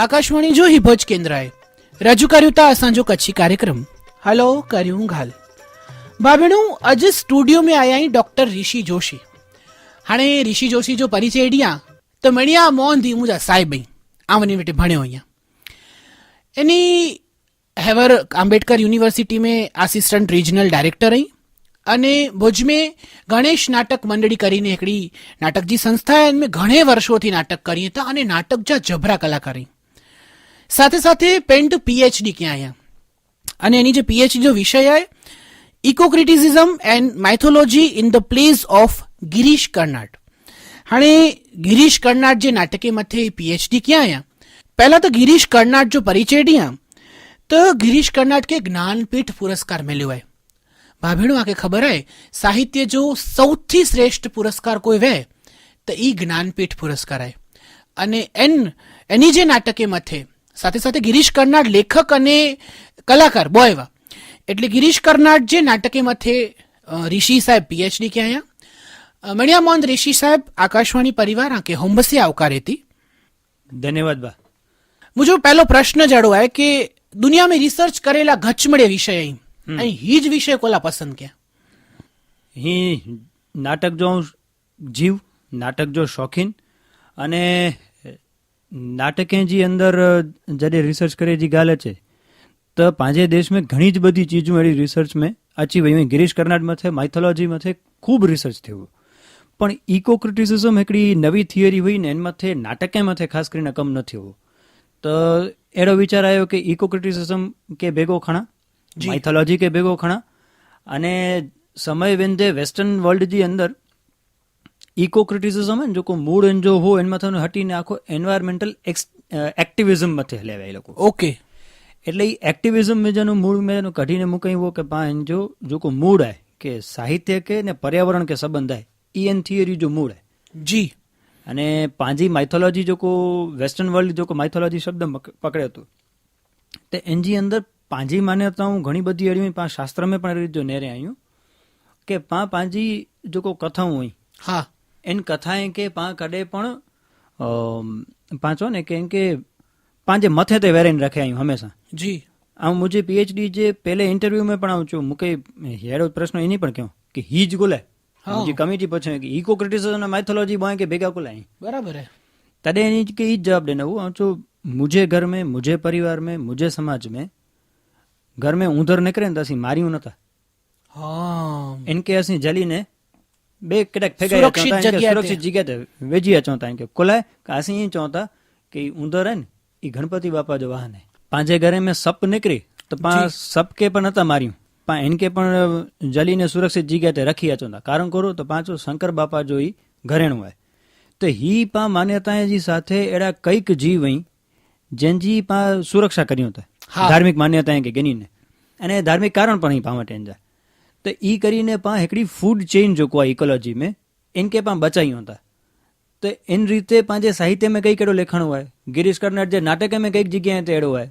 આકાશવાણી જો હિભજ કેન્દ્રાએ રજૂ કર્યું તા અસાંજો કચ્છી કાર્યક્રમ હલો કર્યું ઘાલ ભાभीणो अॼु स्टूडियो में आया आहीं डॉक्टर ऋषि जोशी हाणे ऋषि जोशी जो परिचय ॾियां त मणिया मोहन दी मुंहिंजा साहिब आहिनि आउं वञी वेठे भणियो आहियां इन हैवर आम्बेडकर यूनिवर्सिटी में असिस्टेंट रीजनल डायरेक्टर आहीं અને ભુજમાં ગણેશ નાટક મંડળી કરીને એકડી નાટક જી સંસ્થા હે ઘણે વર્ષોથી નાટક કરીએ હતા અને નાટક જા જબરા કલાકાર હી સાથે સાથે પેન્ટ પીએચડી ક્યાં આવ્યા અને એની જે પીએચડીનો વિષય આવે ecocriticism and mythology in the place of Girish Karnad હાણે Girish Karnad જે નાટકે મથે એ પીએચડી ક્યાં આવ્યા પહેલાં તો ગિરીશ કર્નાટ જો પરિચય ડિયા તો ગિરીશ કર્નાટ કે જ્ઞાનપીઠ પુરસ્કાર મેળ્યો હોય ભાભીણું આખે ખબર હે સાહિત્ય જો સૌથી શ્રેષ્ઠ પુરસ્કાર કોઈ વે તો એ જ્ઞાનપીઠ પુરસ્કાર હે અને એન, એની જે નાટકે મથે સાથે સાથે ગિરીશ કર્નાડ લેખક અને કલાકાર બો એવા. એટલે ગિરીશ કર્નાડ જે નાટકે મથે ઋષિ સાહેબ પીએચડી કે અહીંયા મણિયામોહન ઋષિ સાહેબ આકાશવાણી પરિવાર આંકે હોમ્બસી આવકાર હતી ધન્યવાદ બા. મુજો પહેલો પ્રશ્ન જડો હે કે દુનિયા મેં રિસર્ચ કરેલા ઘચમડે વિષય અહીં. હીજ વિષય કોલા પસંદ ક્યાં? હી નાટક જો જીવ નાટક જો શોખીન અને नाटकें जी अंदर जॾहिं रिसर्च करे जी ॻाल्हि अचे त पंहिंजे देश में घणी ज बधी चीजूं अहिड़ी रिसर्च में अची वियूं आहिनि गिरीश कर्नाट मथे माइथोलॉजी मथे ख़ूब रिसर्च थियो પણ ઇકો ક્રિટિસિઝમ हिकिड़ी નવી થિયરી हुई ને એના મથે નાટકે મથે ખાસ કરીને કમ ન થયો તો અहिड़ो वीचार આવ્યો કે ઇકો ક્રિટિસિઝમ કે ભેગો ખણા માઇથોલોજી કે ભેગો ખણા અને સમય વેંદે વેસ્ટર્ન વર્લ્ડ જે અંદર ઇકો ક્રિટિસિઝમ ને જો કોઈ મૂળ એન્જો હોય એમાં થઈને હટીને આખો એન્વાયરમેન્ટલ એક્ટિવિઝમ મથે લેવાય લોકો. ઓકે એટલે એ એક્ટિવિઝમ મેં મૂળ મેં કઢીને કાઢીને મૂકાયું કે પા એન્જો જો કોઈ મૂળ આય કે સાહિત્ય કે ને પર્યાવરણ કે સંબંધ આય ઈ એન થિયરી જો મૂળ આય જી. અને પાંજી માઇથોલોજી જો કો વેસ્ટર્ન વર્લ્ડ જો કો માઇથોલોજી શબ્દ પકડે હતો તે એનજી અંદર પાંજી માન્યતાઓ ઘણી બધી અડી પા શાસ્ત્રમાં પણ જો નેરે આવ્યું કે પા પાંજી જો કો કથા હોય હા. એન કથાએ કે પા કડે પણ પાંચો ને કેમ કે પાંજે મથે તે વેરેન રખે આયું હંમેશા. જી. આમ મુજે પીએચડી જે પહેલે ઇન્ટરવ્યુ મેં પણ આવું છું મુકે હેડો પ્રશ્ન એની પણ કહ્યું કે હી જ ગુલે. જે કમિટી પછી કે ઇકો ક્રિટિસિઝમ અને માઇથોલોજી બોય કે ભેગા કુલાઈ બરાબર હે. તડે એની કે ઈ જવાબ દેને હું આવું છું મુજે ઘર મેં મુજે પરિવાર મેં મુજે સમાજ મેં ઘર મેં ઉંધર નીકળે ને તો અસી માર્યું નતા. હા. એન કે અસી જલીને जलीने ॿिए कॾहिं सुरक्षित जॻह ते। सुरक्षित जॻह ते वेझी अचूं था के कोलाए કે असीं ईअं चऊं था કે ઈ ઊંદર है ને એ ગણપતિ બાપા जो वाहन है પાંજે ઘરે में સપ નીકળી તો પા જી. સપ કે પણ નતા માર્યું પા એન કે પણ જલીને સુરક્ષિત જગ્યા તે રખી અચો था કારણ કરો તો પાંચો શંકર બાપા જો ઈ ઘરેણું હોય તો હી પા માન્યતાએ જી સાથે એડા કઈક જીવ અહીં જેનજી પા સુરક્ષા કર્યું હતા હા. ધાર્મિક માન્યતાએ કે ગણીને અને ધાર્મિક કારણ પણ અહીં પા માટે જાય તો ઈ કરીને પા हिकिड़ी फूड चेन जो को आहे इकोलॉजी में इनके पा बचायूं था તો એન રીતે પાંજે સાહિત્ય में કઈ કેડો લેખણ હોય ગિરીશ કર્નાડ જે નાટક में કઈક જગ્યાએ તે એડો હોય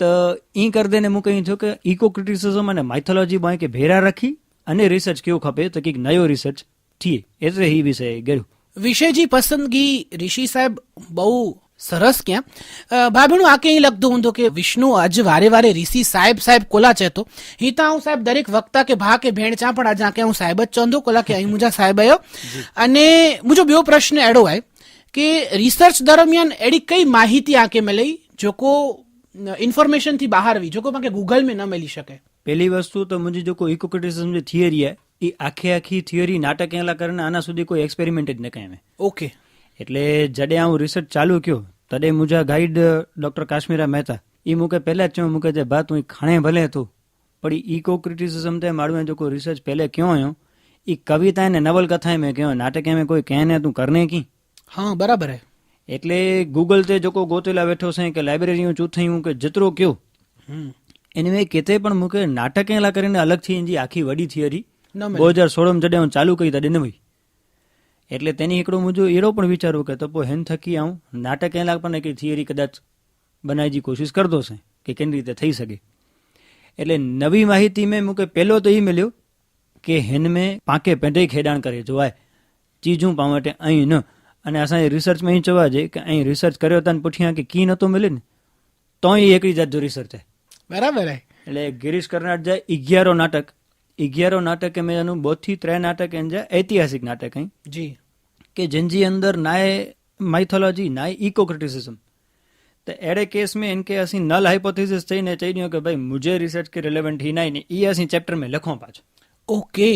તો ઈ કર દેને હું કહી છું કે ઇકો ક્રિટિસિઝમ અને માઇથોલોજી બોય કે ભેરા રાખી અને રિસર્ચ કેવું ખપે તો કંઈક નયો રિસર્ચ થઈએ એટલે એ વિષય ગયું વિષયજી પસંદગી ઋષિ સાહેબ બહુ સરસ ક્યાં ભાભીણું આ ક્યાંય લખ દઉં તો કે વિષ્ણુ આજ વારે વારે ઋષિ સાહેબ સાહેબ કોલા છે તો. હિતા હું સાહેબ દરેક વક્તા કે ભા કે ભેણ ચા પણ આજ આ હું સાહેબ જ ચંદો કોલા કે અહીં મુજા સાહેબ આવ્યો અને મુજો બેવો પ્રશ્ન એડો હોય કે રિસર્ચ દરમિયાન એડી કઈ માહિતી આંકે મેં લઈ જોકો ઇન્ફોર્મેશનથી બહાર આવી જોકો કે ગૂગલ મેં ન મળી શકે. પહેલી વસ્તુ તો મુજે જોકો ઇકો ક્રિટિસિઝમ જે થિયરી હે એ આખી આખી થિયરી નાટક એલા કરીને આના સુધી કોઈ એક્સપેરિમેન્ટ જ ન કાંઈ ઓકે. એટલે જડે હું રિસર્ચ ચાલુ કયો તડે મુજા ગાઈડ ડોક્ટર કાશ્મીરા મહેતા એ મૂકે પહેલા જ ચો મૂકે છે બા તું ઈ ખાણે ભલે તું. પણ ઇકો ક્રિટિસિઝમ તે મારું જો કોઈ રિસર્ચ પહેલે ક્યો આવ્યો એ કવિતા ને નવલકથા મેં કયો નાટક મેં કોઈ કહેને તું કરને કી? હા બરાબર હે. એટલે ગૂગલ તે જોકો ગોતેલા બેઠો છે કે લાઇબ્રેરી હું ચૂથ હું કે જતરો કયો? એને મેં કેતે પણ મૂકે નાટક એલા કરીને અલગથી એની આખી વડી થિયરી. ન બે હજાર સોળમાં જડે હું ચાલુ કરી તડે નવી એટલે તેની એકડું મુજબ એરો પણ વિચારું કે તપો હેન થકી આવું નાટક એના આપણને કે થિયરી કદાચ બનાવી કોશિશ કરતો છે કે કેવી રીતે થઈ શકે. એટલે નવી માહિતી મેં મૂકે પહેલો તો એ મળ્યો કે હેન મેં પાંકે પેંઢે ખેડાણ કરે જોવાય. ચીજું પાવટે અહીં ન. અને અસાંએ રિસર્ચમાં અહીં જોવા જાય કે અહીં રિસર્ચ કર્યો હતા ને પૂછ્યા કે કી નહોતો મળ્યો ને તો એ એકડી જાતનું રિસર્ચ છે બરાબર એટલે ગિરીશ કર્નાટ જાય અગિયારો નાટક અગિયારો નાટક મેં એનું બોથી ત્રણ નાટક એમ જે ઐતિહાસિક નાટક અહીં. જી. કે जिनकी अंदर ना है माइथोलॉजी ना ही इको क्रिटिसिज्म तो एड़े केस में इनके असी नल हाइपोथेसिस चाहिए चाहिए कि भाई मुझे रिसर्च के रिलेवेंट ही ना ही नहीं ये असी चैप्टर में लखो पाछ ओके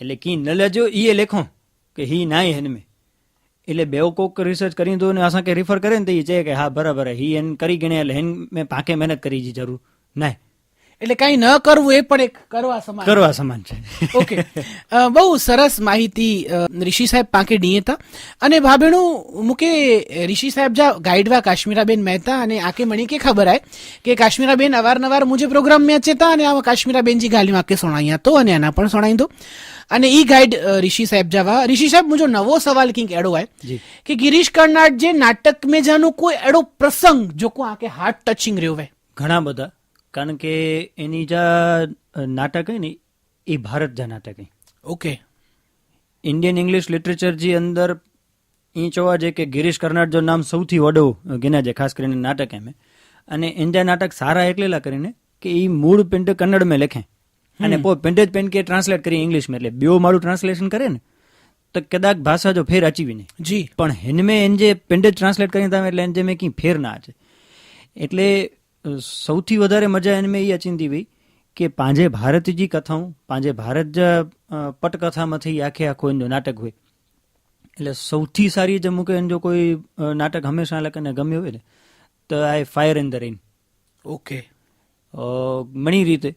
એટલે કી નલ જો ઈ લેખો કે હી ના હી મે. એટલે બેવ કોક રિસર્ચ કરી દો ને આસા કે રેફર કરે ને તો એ છે કે હા બરાબર હી. એન કરી ગણે એટલે હેન મે પાકે મહેનત કરી જી જરૂર. ના એટલે કઈ ન કરવું એ પણ એક કરવા સમાન કરવા સમાન છે. ઓકે. બહુ સરસ માહિતી ઋષિ સાહેબ પાંકે ડીએ હતા અને ભાભેણું મૂકે ઋષિ સાહેબ જા ગાઈડવા કાશ્મીરાબેન મહેતા અને આકે મણી કે ખબર આય કે કાશ્મીરાબેન અવારનવાર મુજે પ્રોગ્રામ મેં ચેતા અને આવા કાશ્મીરાબેનજી ગાલી આકે સોણાઈ તો અને એના પણ સોણાઈ દો. અને ઈ ગાઈડ ઋષિ સાહેબ જાવા. ઋષિ સાહેબ મુજો નવો સવાલ કિંક એડો આય કે ગિરીશ કર્નાટ જે નાટક મેં જાનું કોઈ એડો પ્રસંગ જો કો આકે હાર્ટ ટચિંગ રહ્યો હોય? ઘણા બધા. કારણ કે એની જા નાટક હે ને એ ભારત જા નાટક હે ઓકે. ઇન્ડિયન ઇંગ્લિશ લિટરેચર જે અંદર એ જોવા જાય કે ગિરીશ કર્નાટ જો નામ સૌથી વડો ગિના છે ખાસ કરીને નાટક એમ. અને એનજા નાટક સારા એકલેલા કરીને કે એ મૂળ પિંડ કન્નડમાં લખે. અને પો પિંડ જ પિંડ કે ટ્રાન્સલેટ કરી ઇંગ્લિશમાં એટલે બેવ મારું ટ્રાન્સલેશન કરે ને તો કદાચ ભાષા જો ફેર અચીવી નહીં. જી. પણ હિનમે એન જે પિંડ જ ટ્રાન્સલેટ કરીને તમે એટલે એન જે મેં કંઈ ફેર ના છે એટલે સૌથી વધારે મજા એનમે એ અચિંતી ભાઈ કે પાંજે ભારતજી કથાઓ પાંજે ભારત પટકથામાંથી આખે આખું એનું નાટક હોય. એટલે સૌથી સારી જ મૂકે જો કોઈ નાટક હંમેશા લખને ગમ્યું હોય ને તો આ fire in the rain okay. ઘણી રીતે.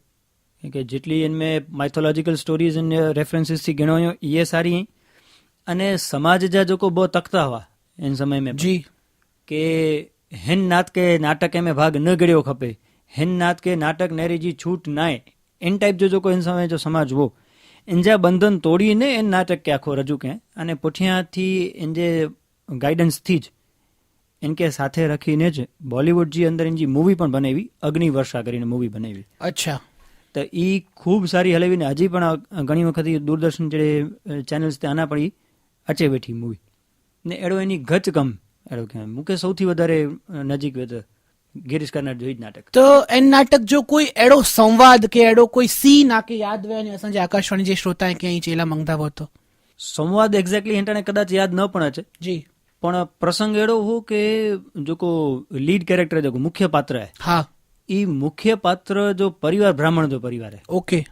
કે જેટલી એને માઇથોલોજીકલ સ્ટોરીઝ અને રેફરન્સીસથી ગણાવ્યો એ સારી અને સમાજ જ્યાં લોકો બહુ તકતા હોવા એન સમય મેં જી. કે હેનનાથ કે નાટક એમે ભાગ ન ગળ્યો ખપે. હેનનાથ કે નાટક નેરીજી છૂટ નાય. એન ટાઈપ જો જો કોઈ સમય જો સમાજ વો એનજા બંધન તોડીને એન નાટક કે આખો રજૂ કે. અને પોઠિયાથી એન જે ગાઈડન્સથી જ એન કે સાથે રખીને જ બોલિવૂડ જી અંદર એનજી મૂવી પણ બનાવી અગ્નિ વર્ષા કરીને મૂવી બનાવી. અચ્છા. તો એ ખૂબ સારી હલાવીને હજી પણ ઘણી વખત દૂરદર્શન જે ચેનલ્સ તે આના પડી અચે બેઠી મૂવી ને એડો એની ગચ ગમ એડો કહેવાય મૂકે સૌથી વધારે નજીક વેત ગિરીશ કર્નાડ જોઈ જ નાટક. તો એ નાટક જો કોઈ એડો સંવાદ કે એડો કોઈ સી ના કે યાદ હોય અને અસાंजे આકાશવાણી જે શ્રોતા કે ક્યાંય ચેલા મંગતા તો. સંવાદ એક્ઝેક્ટલી હિંટાણે કદાચ યાદ ન પણ છે જી. પણ પ્રસંગ એડો હો કે જોકો લીડ કેરેક્ટર જો મુખ્ય પાત્ર હે. હા. ઈ મુખ્ય પાત્ર જો પરિવાર બ્રાહ્મણ જો પરિવાર હે. ઓકે.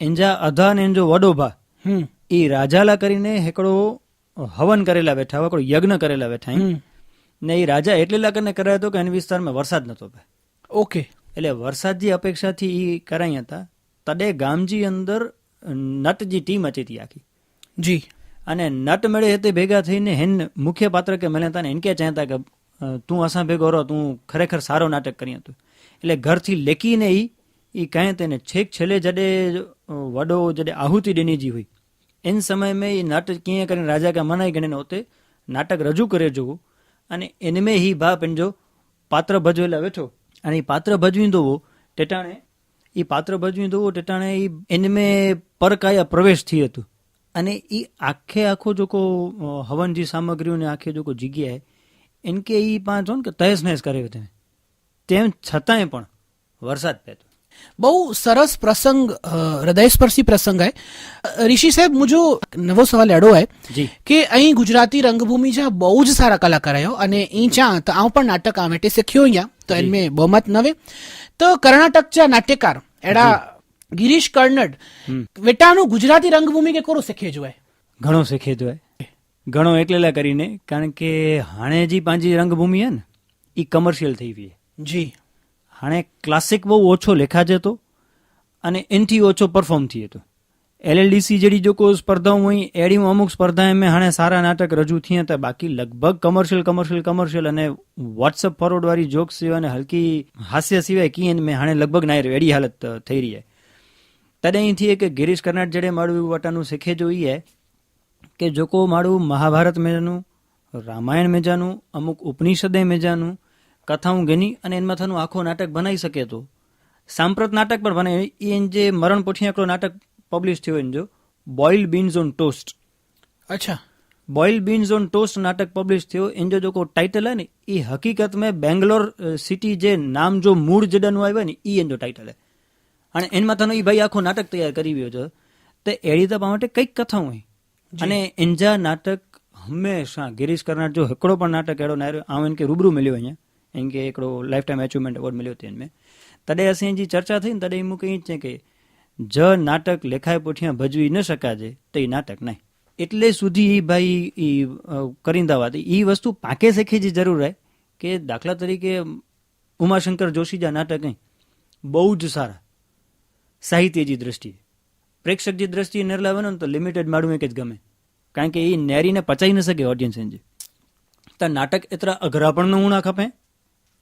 એંજા અધા ને એંજો વડો ભા હમ. ઈ રાજાલા કરીને હેકડો હવન કરેલા બેઠા હેકડો યજ્ઞ કરેલા બેઠા ને એ રાજા એટલે લાગને કરાયો હતો કે એને વિસ્તારમાં વરસાદ નતો ઓકે. એટલે વરસાદની અપેક્ષાથી એ કરાઈ હતા. તડે ગામજી અંદર નટજી ટીમ હતી હતી આખી. જી. અને નટ મેળે હેતે ભેગા થઈને હેન મુખ્ય પાત્ર કે મળ્યા હતા ને એને કે ચાહતા કે તું અસા ભેગો રહો તું ખરેખર સારો નાટક કરી હતું. એટલે ઘરથી લેકીને એ એ કહે તેને છેક છેલ્લે જડે વડો જડે આહુતિ ડેનીજી હોય. એન સમય મેં એ નાટક કીએ કરીને રાજા કે મનાઈ ગણે હોતે, નાટક રજૂ કરે જોવું અને એનમે હી ભા પંજો પાત્ર ભજવેલા બેઠો અને એ પાત્ર ભજવી દોવો ટેટાણે, એ પાત્ર ભજવી દોવો ટેટાણે ઈ એનમે પરકાયા પ્રવેશ થયું હતું. અને એ આખે આખો જોકો હવનજી સામગ્રીઓને આખે જોકો જગ્યાએ એનકે ઈ પાંચ ને કે તહેસ નહેસ તેને તેમ છતાંય પણ વરસાદ પહેતો. બહુ સરસ પ્રસંગ અ, હૃદયસ્પર્શી પ્રસંગ है ऋषि साहब मुझो नवो सवाल अहिड़ो आहे જી કે અહીં ગુજરાતી રંગભૂમિ जा બહુ જ સારા કલાકાર આયો અને ઈ ચા તો આઉં પણ નાટક આ વેટે શીખ્યો અહીંયા તો જી. એનમે બહુમત નવે તો કર્ણાટક જા નાટ્યકાર એડા ગિરીશ કર્નડ હમ. વેટાનું ગુજરાતી રંગભૂમિ કે કોરો શીખે જો ઘણો શીખે તો ઘણો એકલેલા કરીને કારણ કે હાણે જે પાંજી રંગભૂમિ હે ને એ કમર્શિયલ થઈ ગઈ જી હાણે ક્લાસિક બહુ ઓછો લેખા જતો અને એનથી ઓછો પરફોર્મ થયો હતો. એલએલડીસી જેડી જો કોઈ સ્પર્ધાઓ હોય, એડીમાં અમુક સ્પર્ધા મેં હાણે સારા નાટક રજૂ થયા હતા. બાકી લગભગ કમર્શિયલ કમર્શિયલ કમર્શિયલ અને વોટ્સઅપ ફોરવર્ડવાળી જોક્સ સિવાય અને હલકી હાસ્ય સિવાય કી મેં હાણે લગભગ ના એડી હાલત થઈ રહી છે તદે અહીંથી કે ગિરીશ કર્નાટ જડે મારું વટાનું શીખે જોઈએ કે જોકો મારું મહાભારત મેજાનું, રામાયણ મેજાનું, અમુક ઉપનિષદે મેજાનું કથાઓ ગેની અને એમાં થનું આખો નાટક બનાવી શકે તો. સાંપ્રત નાટક પણ બને એ જે મરણ પોઠિયાકડો નાટક પબ્લિશ થયો એને જો બોઇલ બીન્સ ઓન ટોસ્ટ અચ્છા. બોઇલ બીન્સ ઓન ટોસ્ટ નાટક પબ્લિશ થયો. એનો જો કોઈ ટાઇટલ હોય ને એ હકીકત મેં બેંગ્લોર સિટી જે નામ જો મૂળ જડનનું આવ્યું ને એ એનો ટાઇટલ હે. અને એમાં થનો એ ભાઈ આખો નાટક તૈયાર કરી ગયો છે. તે એડી દબા માટે કંઈક કથા હોય. અને એન્જા નાટક હંમેશા ગિરીશ કરનાર જો એકડો પણ નાટક એડો ના આવે આમ કે રૂબરૂ મળ્યો અહીંયા. એન કે हिकिड़ो लाइफ टाइम अचीवमेंट अवॉर्ड मिलियो थी में तॾहिं असीं जी चर्चा थी न तॾहिं मूं कई છે કે જ નાટક લેખાય પુઠિયા ભજવી ન શકાજે તો એ નાટક નહીં એટલે સુધી એ ભાઈ એ કરીંદાવાદ એ વસ્તુ પાકે શીખી જે જરૂર હે કે દાખલા તરીકે ઉમાશંકર જોશીજા નાટક અહીં બહુ જ સારા સાહિત્યજી દ્રષ્ટિએ પ્રેક્ષકજી દ્રષ્ટિએ નિર્લાવે ને તો લિમિટેડ માડું એક જ ગમે કારણ કે એ નેરીને પચાઈ ન શકે ઓડિયન્સ એનજી त नाटक एतिरा अघरा पण न हुअणा खपे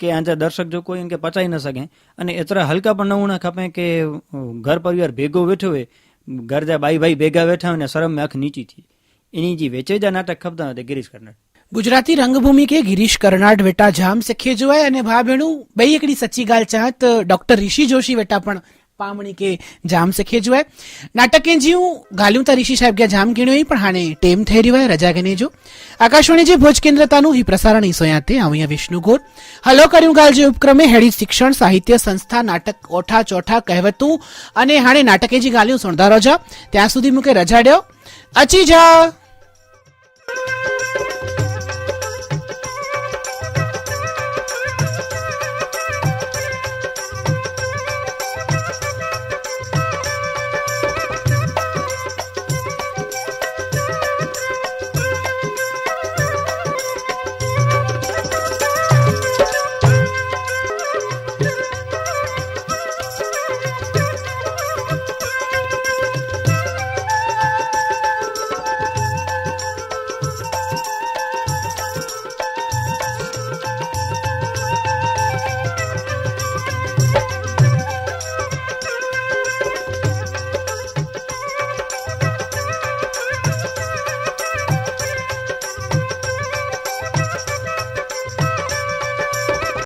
કે આંજા દર્શक जो कोई इनके पचाई न सकें અને એતરા હલકા પણ નમૂના ખપે કે ઘર પરિવાર ભેગો બેઠો હોય ઘર જા બાઈ ભાઈ ભેગા બેઠા હોય ને શરમ મેં આંખ નીચી થી એની જે વેચેજા નાટક ખપતા હતા ગિરીશ કર્નાડ. ગુજરાતી રંગભૂમિ કે ગિરીશ કર્નાડ વેટા જામ સે ખેજવાય અને ભા બેણું બે એકડી સચ્ચી ગાલ ચાહત, ડોક્ટર ઋષિ જોશી વેટા પણ પામણી કે જામ સખીએ જોવાય નાટકે જીવું ગાલ્યું તા ઋષિ સાહેબ ગયા જામ ગીણ્યો પણ હાણે ટેમ થઈ રહ્યો રજા ગને જો. આકાશવાણી જે ભોજ કેન્દ્ર તાનું હી પ્રસારણ ઈ સોયાતે અહીંયા વિષ્ણુ ગોર. હલો કર્યું ગાલ જે ઉપક્રમે હેડી શિક્ષણ, સાહિત્ય સંસ્થા, નાટક ઓઠા ચોઠા કહેવતું અને હાણે નાટકે જે ગાલ્યું સોણધારો જા ત્યાં સુધી મૂકે રજા ડ્યો. અચી જા.